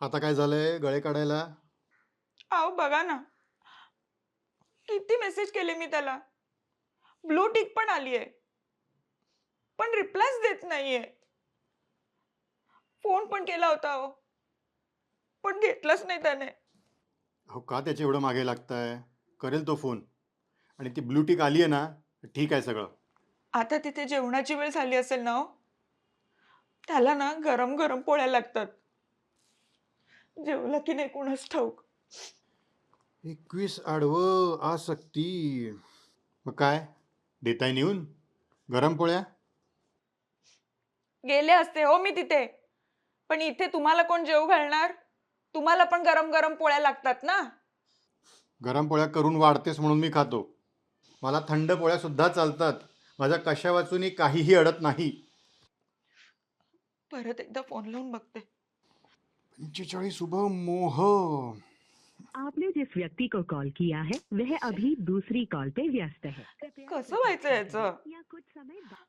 आता काय झालंय गळे काढायला? अहो बघा ना. किती मेसेज केले मी त्याला. ब्लू टिक पण आली आहे पण रिप्लायच देत नाहीये. फोन पण केला होता अहो. पण घेतलंच नाही त्याने. हो का त्याच्या एवढं मागे लागताय? करेल तो फोन आणि ती ब्लू टिक आली आहे ना ठीक आहे सगळं. आता तिथे जेवणाची वेळ झाली असेल ना हो त्याला ना गरम गरम पोळ्या लागतात. जेवला की नाही कोणाच ठाऊक? एकवीस आडवं आसक्ती. मग काय? देताय नेऊन? गरम पोळ्या? गेले असते हो मी तिथे. पण इथे तुम्हाला कोण जेव घालणार? तुम्हाला पण गरम गरम पोळ्या लागतात ना? गरम पोळ्या करून वाढतेस म्हणून मी खातो. मला थंड पोळ्या सुद्धा चालतात. माझ्या कशा वाचूनही काहीही अडत नाही. परत एकदा फोन लावून बघते. पंचेचाळीस उभं मोह। आपने जिस व्यक्ति को कॉल किया है वह अभी दूसरी कॉल पे व्यस्त है। कसं व्हायचं याचं? या कुछ समय बाद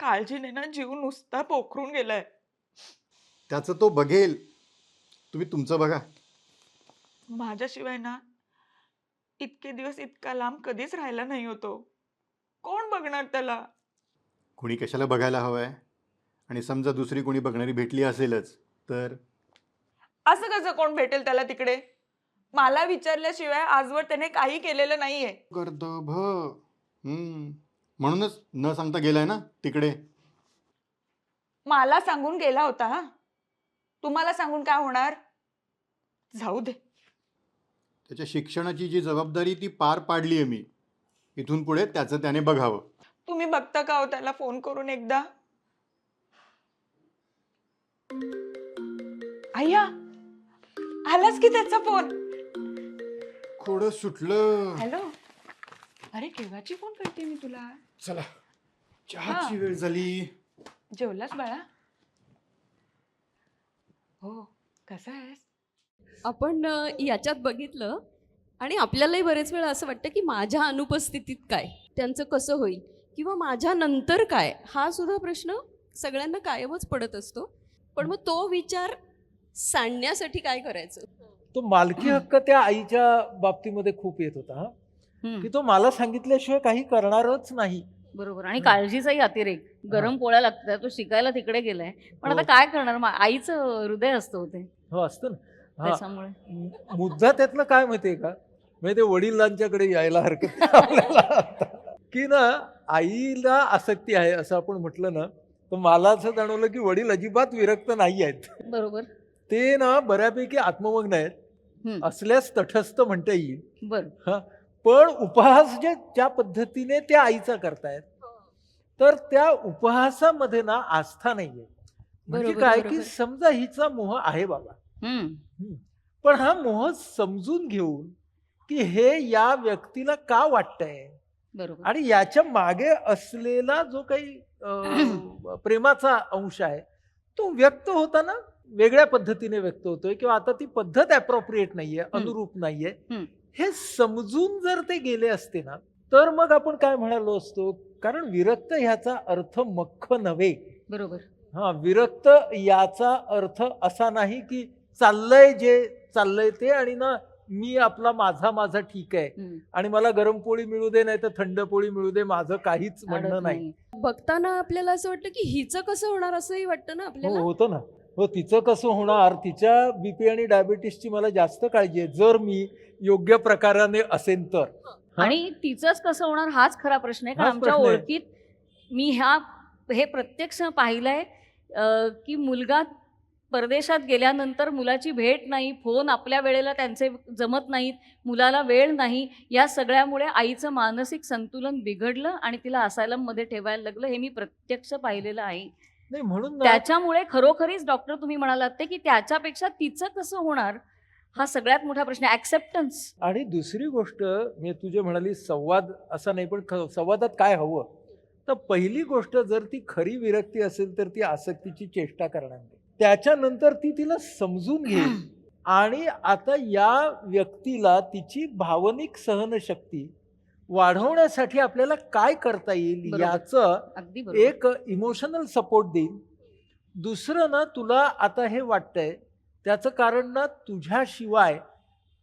काळजीने ना जीव नुसता पोखरून गेलाय. त्याचं तो बघेल. तुम्ही तुमचं बघा. माझ्याशिवाय ना इतके दिवस इतका लांब कधीच राहिला नाही होतो. कोण बघणार त्याला? कोणी कशाला बघायला हवंय? आणि समजा दुसरी कोणी बघणारी भेटली असेलच तर? असं कसं कोण भेटेल त्याला तिकडे? मला विचारल्याशिवाय आजवर त्याने काही केलेलं नाहीये. गर्दभ हम्म. म्हणूनच न सांगता गेलाय ना तिकडे? मला सांगून गेला होता हा. तुम्हाला सांगून काय होणार? जाऊ दे. त्याच्या शिक्षणाची जी जबाबदारी ती पार पाडली आहे मी. इथून पुढे त्याचं त्याने बघावं. तुम्ही बघता का हो त्याला फोन करून एकदा? आय्या आलाच की त्याचा फोन? खोडं सुटलं. हॅलो? अरे केव्हाची फोन करते मी तुला? चला चहाची वेळ झाली. जेवलास बाळा? हो कसा आहेस? आपण अ, याच्यात बघितलं आणि आपल्यालाही बरेच वेळा असं वाटतं की माझ्या अनुपस्थितीत काय त्यांचं कसं होईल किंवा माझ्या नंतर काय हा सुद्धा प्रश्न सगळ्यांना कायमच पडत असतो. पण मग तो विचार सांडण्यासाठी काय करायचं? तो मालकी हक्क त्या आईच्या बाबतीमध्ये खूप येत होता हा. की तो मला सांगितल्याशिवाय काही करणारच नाही. बरोबर. आणि काळजीचाही अतिरेक. गरम पोळ्या लागतात तो शिकायला तिकडे गेलाय. पण आता हो. काय करणार? मा- आईचं हृदय असतं होते हो असतं ना. हा. त्याच्यामुळे. मु- मुद्दा त्यातलं काय माहितीये का? म्हणजे ते वडिलांच्याकडे यायला हरकत नाही आपल्याला आता. की ना आईला आसक्ती आहे असं आपण म्हटलं ना तर मला असं जाणवलं की वडील अजिबात विरक्त नाही आहेत. बरोबर. ते ना बऱ्यापैकी आत्ममग्न आहेत. असल्यास तटस्थ म्हणता येईल. बर. पण उपहास जे ज्या पद्धतीने त्या आईचा करतायत तर त्या उपहासामध्ये ना आस्था नाहीये. म्हणजे काय की. समजा हिचा मोह आहे बाबा. पण हा मोह समजून घेऊन की हे या व्यक्तीला का वाटतंय? बरोबर. आणि याच्या मागे असलेला जो काही प्रेमाचा अंश आहे तो व्यक्त होताना वेगळ्या पद्धतीने व्यक्त होतोय किंवा आता ती पद्धत अप्रोप्रिएट नाहीये अनुरूप नाहीये. हे समजून जर ते गेले असते ना तर मग आपण काय म्हणालो असतो? कारण विरक्त ह्याचा अर्थ मख्ख नव्हे. बरोबर. हा विरक्त याचा अर्थ असा नाही की चाललंय जे चाललंय ते आणि ना मी आपला माझा माझा ठीक आहे. आणि मला गरम पोळी मिळू दे नाही तर थंड पोळी मिळू दे माझं काहीच म्हणणं नाही. बघताना आपल्याला असं वाटतं की हिचं कसं होणार असंही वाटतं ना हो आपल्याला होतं ना. हो तिचं कसं होणार? तिच्या बीपी आणि डायबिटीसची मला जास्त काळजी आहे. जर मी योग्य प्रकाराने असेन तर. हा? आणि तिचंच कसं होणार हाच खरा प्रश्न आहे. कारण आमच्या. ओळखीत मी ह्या हे प्रत्यक्ष पाहिलंय की मुलगा परदेशात गेल्यानंतर मुलाची भेट नाही फोन आपल्या वेळेला त्यांचे जमत नाहीत मुलाला वेळ नाही या सगळ्यामुळे आईचं मानसिक संतुलन बिघडलं आणि तिला असायलममध्ये ठेवायला लागलं हे मी प्रत्यक्ष पाहिलेलं आहे. नाही म्हणून त्याच्यामुळे खरोखरीच डॉक्टर तुम्ही म्हणालात ते की त्याच्यापेक्षा तिचं कसं होणार? हा सगळ्यात मोठा प्रश्न ऍक्सेप्टन्स आणि दुसरी गोष्ट मी तुझे म्हणाली संवाद असा नाही पण संवादात काय हवं? तर पहिली गोष्ट जर ती खरी विरक्ती असेल तर ती आसक्तीची चेष्टा करणार. नाही त्याच्यानंतर ती तिला समजून घेईल. आणि आता या व्यक्तीला तिची भावनिक सहनशक्ती वाढवण्यासाठी आपल्याला काय करता येईल. याचं एक इमोशनल सपोर्ट देईल. दुसरं ना तुला आता हे वाटतंय त्याचं कारण ना तुझ्याशिवाय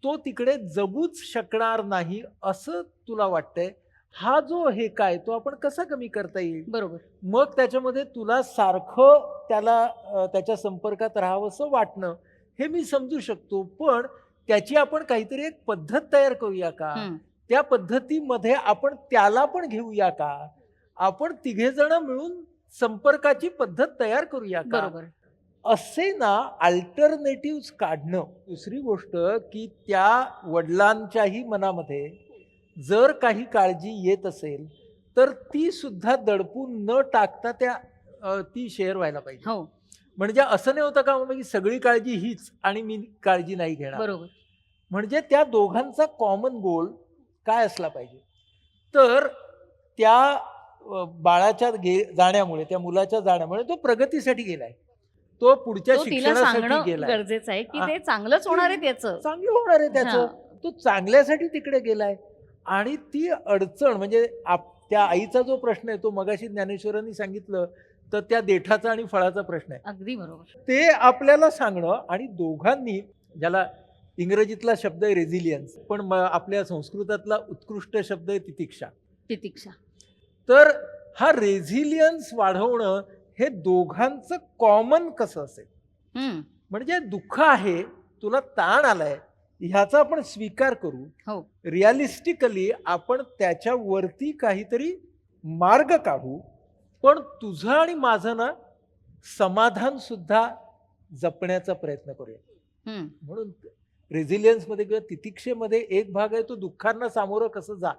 तो तिकडे जगूच शकणार नाही असं तुला वाटतंय. हा जो हे काय तो आपण कसा कमी करता येईल? बरोबर. मग त्याच्यामध्ये तुला सारखं त्याला त्याच्या संपर्कात राहावंसं वाटणं हे मी समजू शकतो. पण त्याची आपण काहीतरी एक पद्धत तयार करूया का. त्या पद्धतीमध्ये आपण त्याला पण घेऊया का? आपण तिघे जण मिळून संपर्काची पद्धत तयार करूया का? बरोबर. असे ना अल्टरनेटिव्ह काढणं. दुसरी गोष्ट की त्या वडिलांच्याही मनामध्ये जर काही काळजी येत असेल तर ती सुद्धा दडपून न टाकता त्या ती शेअर व्हायला पाहिजे. हो. म्हणजे असं नाही होतं का की सगळी काळजी हीच आणि मी काळजी नाही घेणार. बरोबर. म्हणजे त्या दोघांचा कॉमन गोल काय असला पाहिजे? तर त्या बाळाच्या गे जाण्यामुळे त्या मुलाच्या जाण्यामुळे तो प्रगतीसाठी गेलाय. तो पुढच्या शिक्षणासाठी गेलाय. गरजेचं आहे की. ते चांगलंच होणार आहे त्याचं. चांगलं होणार आहे त्याचं. तो चांगल्यासाठी तिकडे गेलाय. आणि ती अडचण म्हणजे आप त्या आईचा जो प्रश्न आहे तो मगाशी ज्ञानेश्वरांनी सांगितलं तर त्या देठाचा आणि फळाचा प्रश्न आहे. अगदी बरोबर. ते आपल्याला सांगणं आणि दोघांनी ज्याला इंग्रजीतला शब्द आहे रेझिलियन्स पण म- आपल्या संस्कृतातला उत्कृष्ट शब्द आहे तितिक्षा. तितिक्षा. तर हा रेझिलियन्स वाढवणं हे दोघांचं कॉमन कसं असेल? हम्म. म्हणजे दुःख आहे तुला ताण आलाय ह्याचा आपण स्वीकार करू. हो. रिअलिस्टिकली आपण त्याच्यावरती काहीतरी मार्ग काढू. पण तुझं आणि माझं ना समाधान सुद्धा जपण्याचा प्रयत्न करूया. म्हणून रेझिलियन्समध्ये किंवा तितिक्षेमध्ये एक भाग आहे तो दुःखांना सामोरं कसं जा.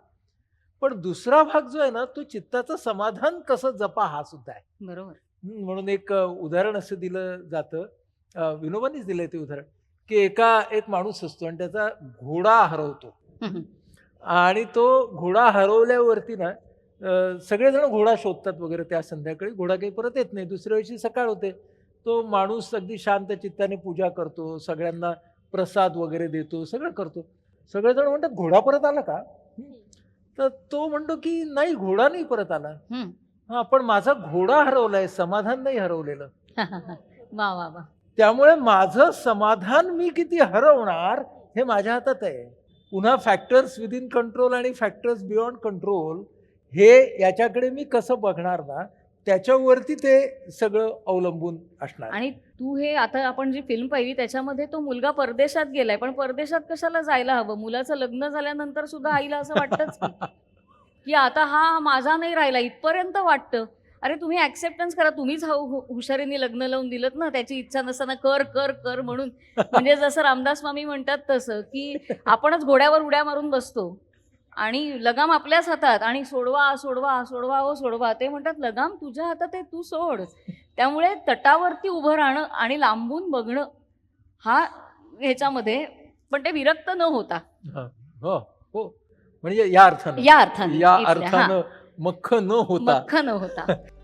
पण दुसरा भाग जो आहे ना तो चित्ताचं समाधान कसं जपा हा सुद्धा आहे. बरोबर. म्हणून एक उदाहरण असं दिलं जातं. विनोबांनीच दिलंय ते उदाहरण. की एका एक माणूस असतो आणि त्याचा घोडा हरवतो. आणि तो घोडा हरवल्यावरती ना सगळेजण घोडा शोधतात वगैरे त्या संध्याकाळी घोडा काही परत येत नाही. दुसऱ्या दिवशी सकाळ होते. तो माणूस अगदी शांत चित्ताने पूजा करतो सगळ्यांना प्रसाद वगैरे देतो सगळं करतो. सगळेजण म्हणतात घोडा परत आला का. तर तो म्हणतो की नाही घोडा नाही परत आला. हा पण माझा घोडा हरवलाय समाधान नाही हरवलेलं. वा वा वा. त्यामुळे माझं समाधान मी किती हरवणार हे माझ्या हातात आहे. पुन्हा फॅक्टर्स विदिन कंट्रोल आणि फॅक्टर्स बियॉन्ड कंट्रोल हे याच्याकडे मी कसं बघणार ना त्याच्यावरती ते सगळं अवलंबून असणार. आणि तू हे आता आपण जी फिल्म पाहिली त्याच्यामध्ये तो मुलगा परदेशात गेलाय पण परदेशात कशाला जायला हवं? मुलाचं लग्न झाल्यानंतर सुद्धा आईला असं वाटतंच की, की आता हा माझा नाही राहिला इथपर्यंत वाटतं. अरे तुम्ही ऍक्सेप्टन्स करा. तुम्हीच हु- हुशारीने लग्न लावून दिलं ना. त्याची इच्छा नसताना कर कर कर म्हणून. म्हणजे जसं रामदास स्वामी म्हणतात तसं की आपणच घोड्यावर उड्या मारून बसतो. आणि लगाम आपल्याच हातात. आणि सोडवा सोडवा सोडवा हो सोडवा. ते म्हणतात लगाम तुझ्या हातात आहे तू सोड. त्यामुळे तटावरती उभं राहणं आणि लांबून बघणं हा ह्याच्यामध्ये पण ते विरक्त न होता. हा, हो म्हणजे या अर्थानं. या अर्थाने. या. अर्थानं मख्ख न होता. मख्ख न होता.